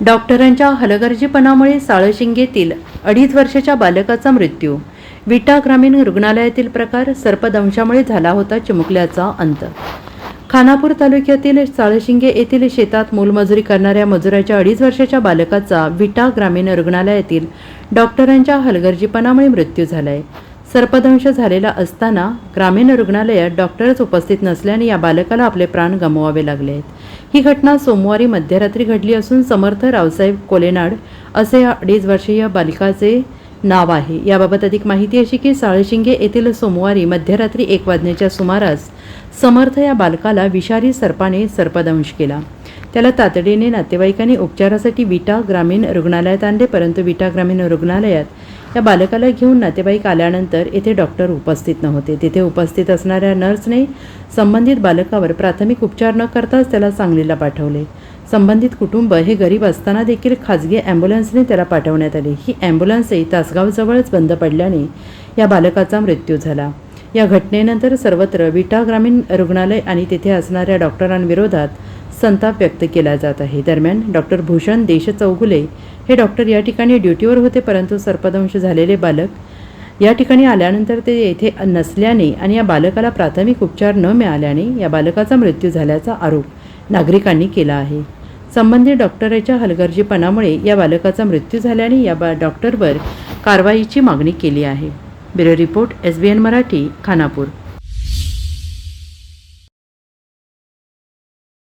डॉक्टरांच्या हलगर्जीपणामुळे साळशिंगेतील अडीच वर्षाच्या बालकाचा मृत्यू. विटा ग्रामीण रुग्णालयातील प्रकार सर्पदंशामुळे झाला होता चिमुकल्याचा अंत. खानापूर तालुक्यातील साळशिंगे येथील शेतात मोलमजुरी करणाऱ्या मजुराच्या अडीच वर्षाच्या बालकाचा विटा ग्रामीण रुग्णालयातील डॉक्टरांच्या हलगर्जीपणामुळे मृत्यू झाला आहे सर्पदंश झालेला असताना ग्रामीण रुग्णालयात डॉक्टरच उपस्थित नसल्याने या बालकाला आपले प्राण गमवावे लागले आहेत. ही घटना सोमवारी मध्यरात्री घडली असून समर्थ रावसाहेब कोलेनाड असे अडीच वर्षीय बालिकाचे नाव आहे. याबाबत अधिक माहिती अशी की साळशिंगे येथील सोमवारी मध्यरात्री एक वाजण्याच्या सुमारास समर्थ या बालकाला विषारी सर्पाने सर्पदंश केला. त्याला तातडीने नातेवाईकांनी उपचारासाठी विटा ग्रामीण रुग्णालयात आणले परंतु विटा ग्रामीण रुग्णालयात या बालकाला घेऊन नातेवाईक आल्यानंतर येथे डॉक्टर उपस्थित नव्हते. तिथे उपस्थित असणाऱ्या नर्सने संबंधित बालकावर प्राथमिक उपचार न करताच त्याला सांगलीला पाठवले. संबंधित कुटुंब हे गरीब असताना देखील खाजगी ॲम्ब्युलन्सने त्याला पाठवण्यात आले. ही ॲम्ब्युलन्सही तासगावजवळच बंद पडल्याने या बालकाचा मृत्यू झाला. या घटनेनंतर सर्वत्र विटा ग्रामीण रुग्णालय आणि तिथे असणाऱ्या डॉक्टरांविरोधात संताप व्यक्त केला जात आहे. दरम्यान डॉक्टर भूषण देश चौगुले हे डॉक्टर या ठिकाणी ड्युटीवर होते परंतु सर्पदंश झालेले बालक या ठिकाणी आल्यानंतर ते येथे नसल्याने आणि या बालकाला प्राथमिक उपचार न मिळाल्याने या बालकाचा मृत्यू झाल्याचा आरोप नागरिकांनी केला आहे. संबंधित डॉक्टराच्या हलगर्जीपणामुळे या बालकाचा मृत्यू झाल्याने या बा डॉक्टरवर कारवाईची मागणी केली आहे. Bureau report S B N Marathi Khanapur.